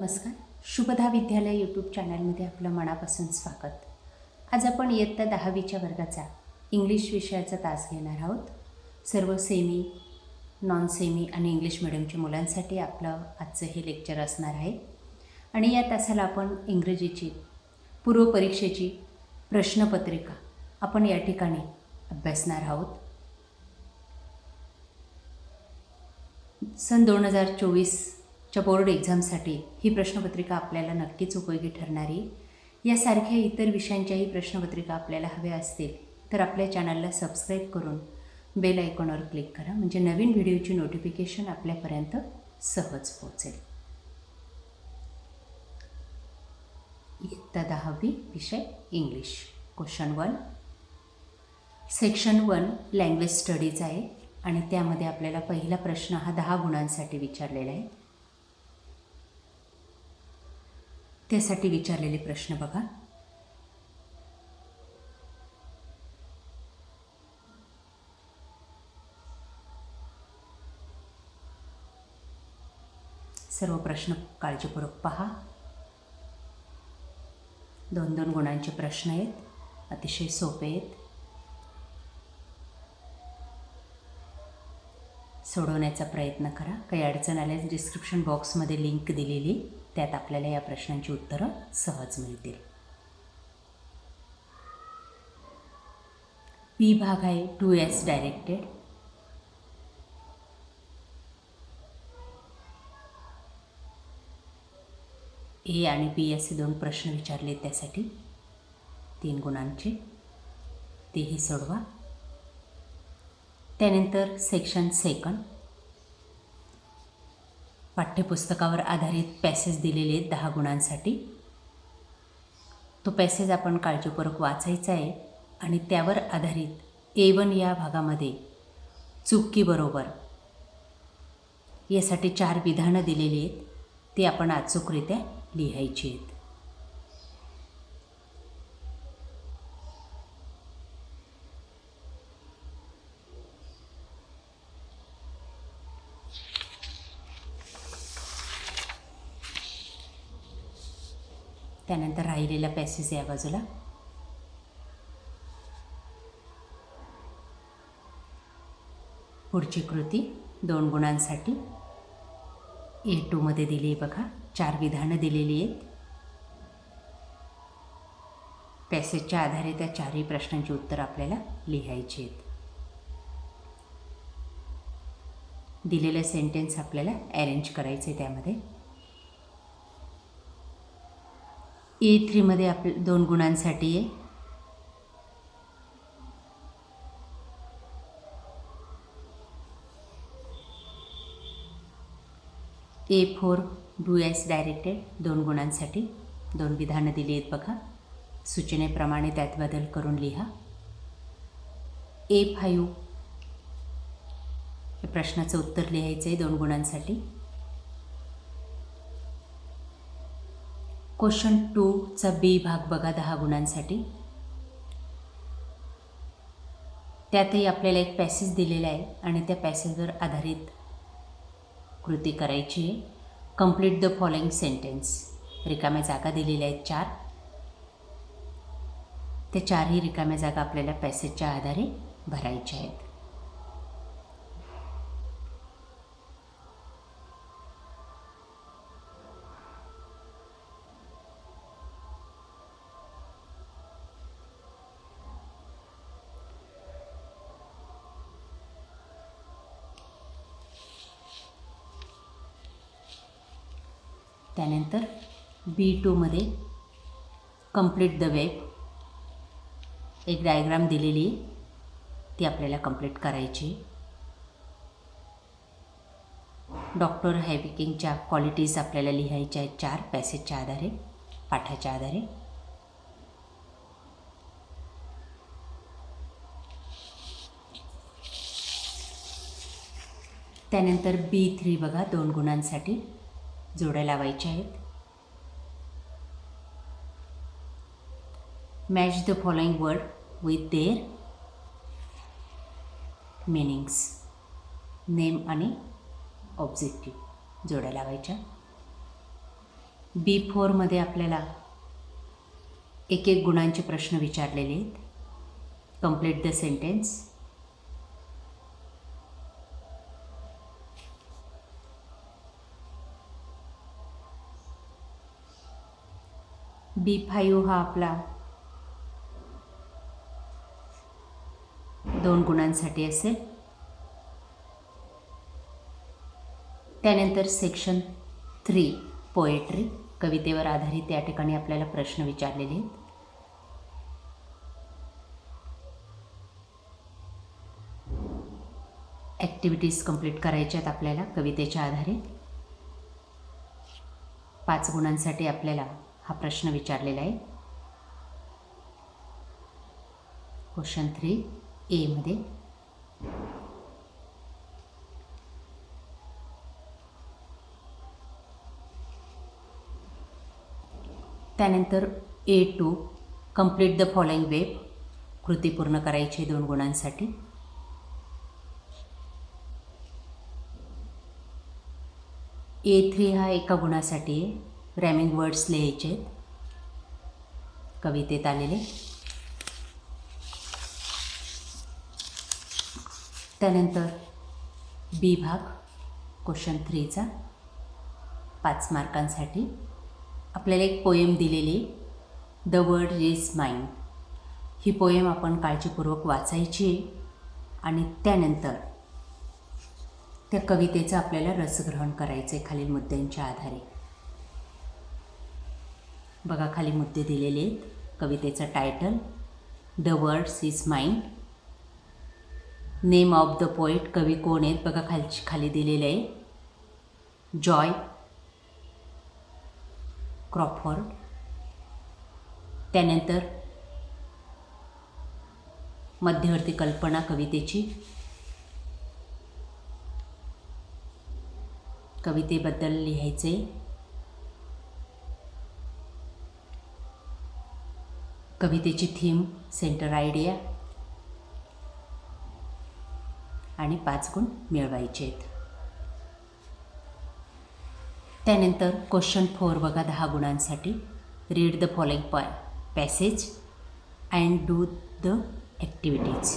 नमस्कार. शुभदा विद्यालय यूट्यूब चॅनलमध्ये आपलं मनापासून स्वागत. आज आपण इयत्ता दहावीच्या वर्गाचा इंग्लिश विषयाचा तास घेणार आहोत. सर्व सेमी नॉन सेमी आणि इंग्लिश मिडियमच्या मुलांसाठी आपलं आजचं हे लेक्चर असणार आहे. आणि या तासाला आपण इंग्रजीची पूर्वपरीक्षेची प्रश्नपत्रिका आपण या ठिकाणी अभ्यासणार आहोत. सन दोन हजार चोवीस च्या बोर्ड एक्झामसाठी ही प्रश्नपत्रिका आपल्याला नक्कीच उपयोगी ठरणारी. यासारख्या इतर विषयांच्याही प्रश्नपत्रिका आपल्याला हव्या असतील तर आपल्या चॅनलला सबस्क्राईब करून बेल आयकॉनवर क्लिक करा म्हणजे नवीन व्हिडिओची नोटिफिकेशन आपल्यापर्यंत सहज पोहोचेल. इयत्ता दहावी विषय English. Question one. Section one language studies आहे आणि त्यामध्ये आपल्याला पहिला प्रश्न हा दहा गुणांसाठी विचारलेला आहे. त्यासाठी विचारलेले प्रश्न बघा. सर्व प्रश्न काळजीपूर्वक पहा. दोन दोन गुणांचे प्रश्न आहेत. अतिशय सोपे आहेत. सोडवण्याचा प्रयत्न करा. काही अडचण आल्यास डिस्क्रिप्शन बॉक्समध्ये लिंक दिलेली. त्यात आपल्याला या प्रश्नांची उत्तरं सहज मिळतील. पी भाग आहे टू एस डायरेक्टेड. ए आणि बी असे दोन प्रश्न विचारले त्यासाठी तीन गुणांचे. तेही सोडवा. त्यानंतर सेक्शन सेकंड पाठ्यपुस्तकावर आधारित पॅसेज दिलेले आहेत दहा गुणांसाठी. तो पॅसेज आपण काळजीपूर्वक वाचायचा आहे आणि त्यावर आधारित ए वन या भागामध्ये चुकीबरोबर यासाठी चार विधानं दिलेली आहेत ती आपण अचूकरित्या लिहायची आहेत. त्यानंतर राहिलेला पॅसेज या बाजूला. पुढची कृती दोन गुणांसाठी. ए टूमध्ये दिली आहे बघा. चार विधानं दिलेली आहेत. पॅसेजच्या आधारे त्या चारही प्रश्नांची उत्तरं आपल्याला लिहायची आहेत. दिलेलं सेंटेन्स आपल्याला अरेंज करायचं आहे त्यामध्ये. E ए थ्रीमध्ये आप दोन गुणांसाठी आहे. A four do as directed दोन गुणांसाठी. दोन विधानं दिली आहेत बघा. सूचनेप्रमाणे त्यात बदल करून लिहा. ए फाईव्ह हे प्रश्नाचं उत्तर लिहायचं आहे दोन गुणांसाठी. क्वेश्चन टूचा बी भाग बघा दहा गुणांसाठी. त्यातही आपल्याला एक पॅसेज दिलेला आहे आणि त्या पॅसेजवर आधारित कृती करायची आहे. कंप्लीट द फॉलोइंग सेंटेन्स रिकाम्या जागा दिलेल्या आहेत चार. त्या चारही रिकाम्या जागा आपल्याला पॅसेजच्या आधारे भरायच्या आहेत. त्यानंतर बी टूमध्ये कंप्लीट द वेब एक डायग्राम दिलेली ती आपल्याला कंप्लीट करायची डॉक्टर हॅविकिंगच्या क्वालिटीज आपल्याला लिहायच्या आहेत. चार पॅसेजच्या आधारे पाठाच्या आधारे. त्यानंतर बी थ्री बघा दोन गुणांसाठी. जोड्या लावायच्या आहेत. Match the following word with their meanings name आणि ऑब्जेक्टिव्ह जोड्या लावायच्या. बी फोरमध्ये आपल्याला एक एक गुणांचे प्रश्न विचारलेले आहेत. Complete the sentence B five हा आपला. दोन गुणांसाठी असेल. त्यानंतर सेक्शन थ्री पोएट्री कवितेवर आधारित त्या ठिकाणी आपल्याला प्रश्न विचारलेले आहेत. ॲक्टिव्हिटीज कंप्लीट करायच्या आहेत आपल्याला कवितेच्या आधारे. पाच गुणांसाठी आपल्याला हा प्रश्न विचारलेला आहे. क्वेश्चन थ्री एमध्ये त्यानंतर A two complete the following web कृती पूर्ण करायची आहे दोन गुणांसाठी. ए थ्री हा एका गुणासाठी आहे. रॅमिंग वर्ड्स लिहायचे आहेत. कवितेत आलेले. त्यानंतर बी भाग क्वेश्चन थ्रीचा पाच मार्कांसाठी. आपल्याला एक पोएम दिलेली. द वर्ड इज माइंड ही पोएम आपण काळजीपूर्वक वाचायची आहे. आणि त्यानंतर त्या कवितेचं आपल्याला रसग्रहण करायचं आहे खालील मुद्द्यांच्या आधारे. बघा खाली मुद्दे दिलेले आहेत. कवितेचं title the words is mind name of the poet कवी कोण आहेत? बघा खालची खाली दिलेलं आहे. जॉय क्रॉफर्ड त्यानंतर मध्यवर्ती कल्पना कवितेची. कवितेबद्दल लिहायचे कवितेची थीम सेंटर आयडिया आणि पाच गुण मिळवायचे आहेत. त्यानंतर क्वेश्चन फोर बघा दहा गुणांसाठी. Read the following pa passage and do the activities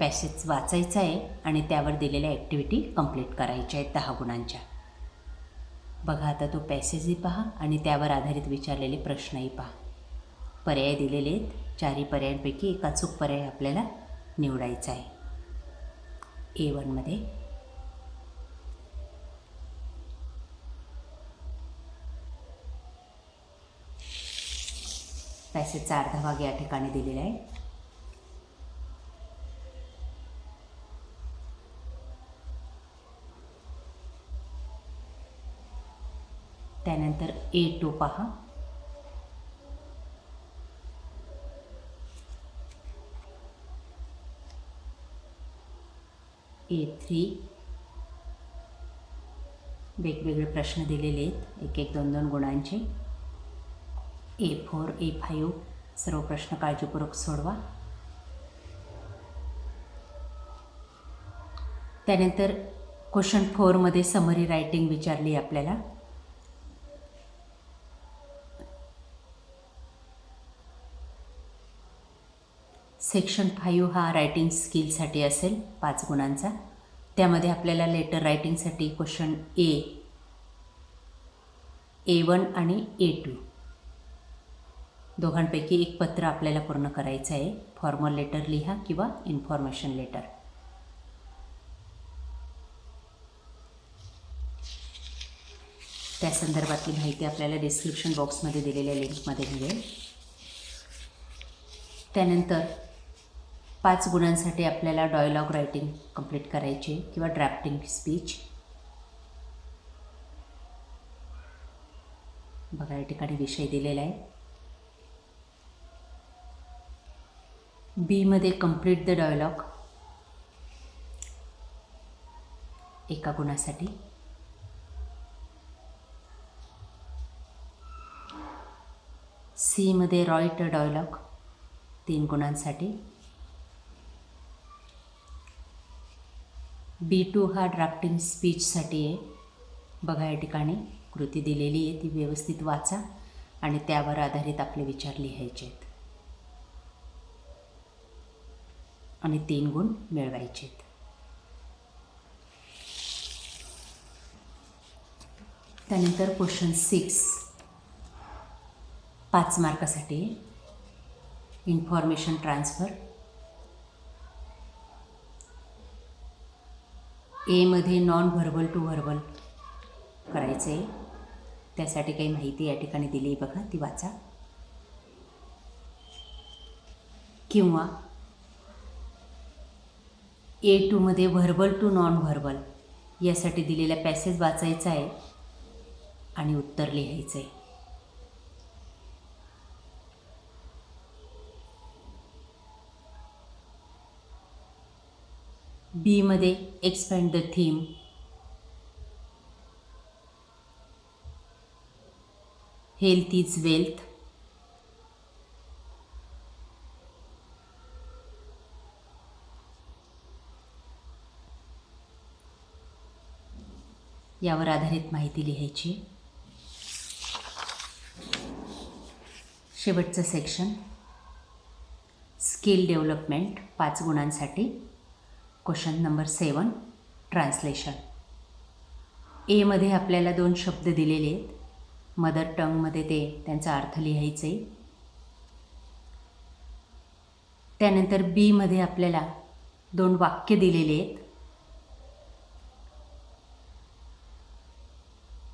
passage वाचायचा आहे आणि त्यावर दिलेल्या ॲक्टिव्हिटी कंप्लीट करायच्या आहेत दहा गुणांच्या. बघा आता तो पॅसेजही पहा आणि त्यावर आधारित विचारलेले प्रश्नही पहा. पर्याय दिलेले आहेत. चारही पर्यायांपैकी एक अचूक पर्याय आपल्याला निवडायचा आहे. ए वनमध्ये पॅसेजचा अर्धा भाग या ठिकाणी दिलेला आहे. त्यानंतर ए टू पहा. ए थ्री वेगवेगळे प्रश्न दिलेले आहेत. एक एक दोन दोन गुणांचे. ए फोर ए फाईव्ह सर्व प्रश्न काळजीपूर्वक सोडवा. त्यानंतर क्वेश्चन फोरमध्ये समरी रायटिंग विचारली आपल्याला. सेक्शन फाईव्ह हा रायटिंग स्किलसाठी असेल पाच गुणांचा. त्यामध्ये आपल्याला लेटर रायटिंगसाठी क्वेश्चन ए ए वन आणि ए टू दोघांपैकी एक पत्र आपल्याला पूर्ण करायचं आहे. फॉर्मल लेटर लिहा किंवा इन्फॉर्मेशन लेटर त्या संदर्भातली माहिती आपल्याला डिस्क्रिप्शन बॉक्समध्ये दिलेल्या लिंकमध्ये मिळेल. त्यानंतर पाच गुणांसाठी आपल्याला डायलॉग रायटिंग कंप्लीट करायची किंवा ड्राफ्टिंग स्पीच बघा या ठिकाणी विषय दिलेला आहे. बीमध्ये कंप्लीट द डायलॉग एका गुणासाठी. सीमध्ये रॉईट डायलॉग तीन गुणांसाठी. बी टू हा ड्राफ्टिंग स्पीचसाठी आहे. बघा या ठिकाणी कृती दिलेली आहे ती व्यवस्थित वाचा आणि त्यावर आधारित आपले विचार लिहायचे आहेत. आणि तीन गुण मिळवायचे आहेत. त्यानंतर क्वेश्चन सिक्स पाच मार्कासाठी इन्फॉर्मेशन ट्रान्सफर एमध्ये नॉन व्हर्बल टू व्हर्बल करायचं आहे त्यासाठी काही माहिती या ठिकाणी दिली आहे बघा ती वाचा. किंवा ए टूमध्ये व्हर्बल टू नॉन व्हर्बल यासाठी दिलेला पॅसेज वाचायचा आहे आणि उत्तर लिहायचं आहे बीमध्ये expand the theme health is wealth यावर आधारित माहिती लिहायची. शेवटचं सेक्शन स्किल डेव्हलपमेंट पाच गुणांसाठी. Question number seven translation. एमध्ये आपल्याला दोन शब्द दिलेले आहेत. मदर टंगमध्ये ते त्यांचा अर्थ लिहायचे. आहे त्यानंतर बीमध्ये आपल्याला दोन वाक्य दिलेले आहेत.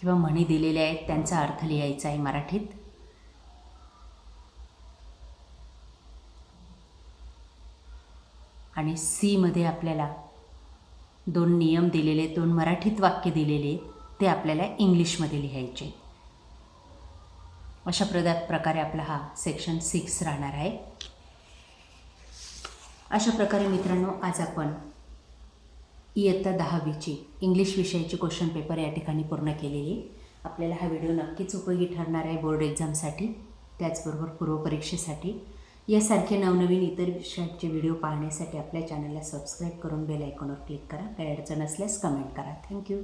किंवा म्हणी दिलेल्या आहेत त्यांचा अर्थ लिहायचा आहे मराठीत. आणि सीमध्ये आपल्याला दोन नियम दिलेले दोन मराठीत वाक्य दिलेले ते आपल्याला इंग्लिशमध्ये लिहायचे. अशा प्रदा प्रकारे आपला हा सेक्शन सिक्स राहणार आहे. अशा प्रकारे मित्रांनो आज आपण इयत्ता दहावीची इंग्लिश विषयाची क्वेश्चन पेपर या ठिकाणी पूर्ण केलेली. आपल्याला हा व्हिडिओ नक्कीच उपयोगी ठरणार आहे बोर्ड एक्झामसाठी त्याचबरोबर पूर्वपरीक्षेसाठी. यासारखे नवनवीन इतर विषयाचे व्हिडिओ पाहण्यासाठी आपल्या चॅनलला सबस्क्राईब करून बेल आयकॉनवर क्लिक करा. काही अडचण असल्यास कमेंट करा. थँक्यू.